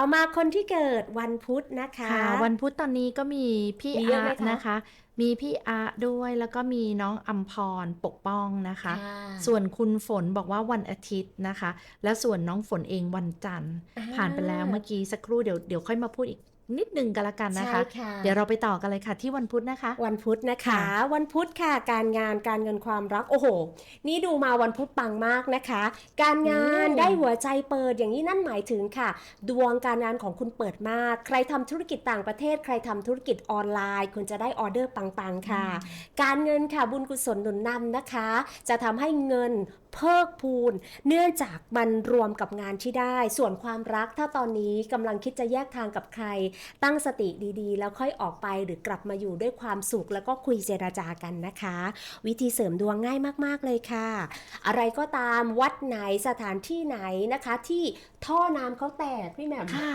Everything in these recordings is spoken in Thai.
ต่อมาคนที่เกิดวันพุธนะคะค่ะวันพุธตอนนี้ก็มีพี่มีเยอะอาไหมร์ตคะนะคะ มีพี่อาร์ตด้วยแล้วก็มีน้องอัมพรปกป้องนะคะค่ะส่วนคุณฝนบอกว่าวันอาทิตย์นะคะ แล้วส่วนน้องฝนเองวันจันทร์อ่าผ่านไปแล้วเมื่อกี้สักครู่เดี๋ยวเดี๋ยวค่อยมาพูดอีก นิดนึงกันละกันนะคะใช่ค่ะเดี๋ยวเราไปต่อกันเลยค่ะ ที่วันพุธนะคะ วันพุธนะคะค่ะวันพุธค่ะ การงานการเงินความรักโอ้โห นี่ดูมาวันพุธปังมากนะคะ การงานอืมได้หัวใจเปิดอย่างนี้นั่นหมายถึงค่ะ ดวงการงานของคุณเปิดมาก ใครทำธุรกิจต่างประเทศ ใครทำธุรกิจออนไลน์คุณจะได้ออเดอร์ปังๆค่ะ การเงินค่ะบุญกุศลหนุนนำนะคะ จะทำให้เงินเพิกพูนเนื่องจากมันรวมกับงานที่ได้ ส่วนความรักถ้าตอนนี้กำลังคิดจะแยกทางกับใครตั้งสติดีๆ แล้วค่อยออกไปหรือกลับมาอยู่ด้วยความสุขแล้วก็คุยเจราจากันนะคะ วิธีเสริมดวงง่ายมากๆเลยค่ะ อะไรก็ตามวัดไหนสถานที่ไหนนะคะที่ท่อน้ำเขาแตกพี่แหม่มค่ะ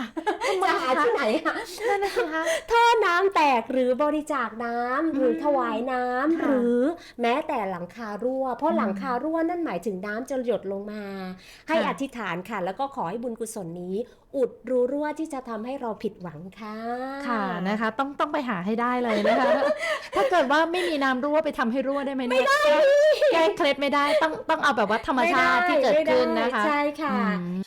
จะหาที่ไหนอะนั่นนะคะท่อน้ำแตกหรือบริจาคน้ำหรือถวายน้ำค่ะหรือแม้แต่หลังคารั่ว เพราะอืมหลังคารั่วนั่นหมายถึงน้ำจะหยดลงมา ให้ค่ะอธิษฐานค่ะ แล้วก็ขอให้บุญกุศลนี้ อุดรูรั่วที่จะทำให้เราผิดหวังค่ะค่ะนะคะ ต้องต้องไปหาให้ได้เลยนะคะ ถ้าเกิดว่าไม่มีน้ำรั่วไปทำให้รั่วได้ไหมเนี่ยไม่ได้แก้เคล็ดไม่ได้ต้องต้องเอาแบบว่าธรรมชาติที่เกิดขึ้นนะคะใช่ค่ะอืม